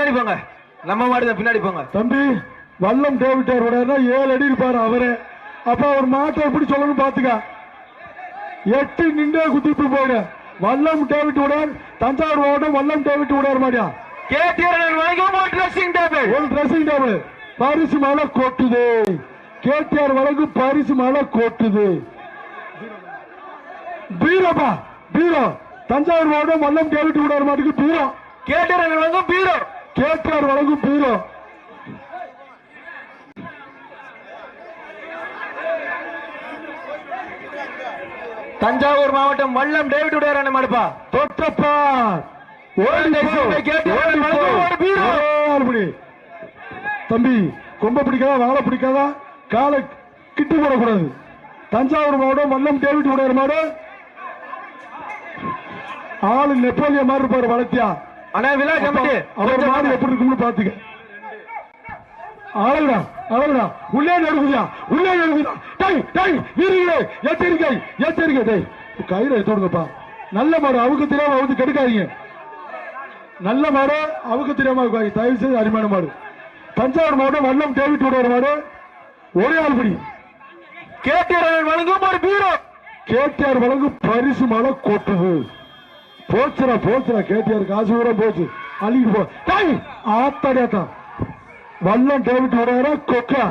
பின்னாடி போங்க. நம்ம மாடு தான் பின்னாடி போங்க. தம்பி வல்லம் டேவிட்டார் விடாருன்னா ஏழு அடி இருப்பாரு அவரே. அப்ப அவர் மாட்டை எப்படி சொல்லணும் பாத்துக்க. எட்டு நின்றே குத்திட்டு போயிடு வல்லம் டேவிட் விடார் தஞ்சாவூர் மாவட்டம் வல்லம் டேவிட் விடார் மாடியா? கேட்டியர் வழங்கும் ஒரு ட்ரெஸ்ஸிங் டேபிள் ஒரு ட்ரெஸ்ஸிங் டேபிள் பரிசு மழை கொட்டுது. கேடிஆர் வழக்கு பரிசு மழை கொட்டுது. பீரோப்பா பீரோ. தஞ்சாவூர் மாவட்டம் வல்லம் டேவிட் விடார் மாட்டுக்கு பீரோ. கேட்டியர் வழங்கும் பீரோ. கேடிஆர் வழங்கும் பீரோ தஞ்சாவூர் மாவட்டம் வல்லம் டேவிட் உடையார் மாடுப்பா தொட்டப்பா ஓடி ஓடி போ. போ. கேட்டு ஓடி ஓடி போ. ஓடி பீரோ. ஆறு மணி. தம்பி கொம்ப பிடிக்காதா வாழை பிடிக்காதா காலை கிட்டு போடக்கூடாது தஞ்சாவூர் மாவட்டம் வல்லம் டேவிட் உடையார் மாடு ஆளு நெப்போலியன் மாதிரி இருப்பாரு வளர்த்தியா அண்ணா விழா கமிட்டி அவர் மாடு எப்படி இருக்கும்னு பாத்துக்க அழகுடா அழகுடா உள்ளே நடுக்குதியா உள்ளே நடுக்குதா டை டை வீரர்களே எச்சரிக்கை எச்சரிக்கை. டை கயிறை எடுத்துடுங்கப்பா நல்ல மாடு அவுக்கு தெரியாம அவுத்து கெடுக்காதீங்க. நல்ல மாடு அவுக்கு தெரியாம. தயவு செய்து அருமையான மாடு. தஞ்சாவூர் மாவட்டம் வல்லம் டேவிட் உடையார் மாடு. ஒரே ஆள் படி கேட்டியர் வழங்கும் ஒரு பீரோ. கேடிஆர் வழங்கும் பரிசு மழை கொட்டுது. போச்சுரா போச்சுடா கேடிஆர் காசு கூட போச்சு. அழுகி போ. டேய், ஆத்தாடி வல்லம் டேவிட் உடையாரா கொக்கா?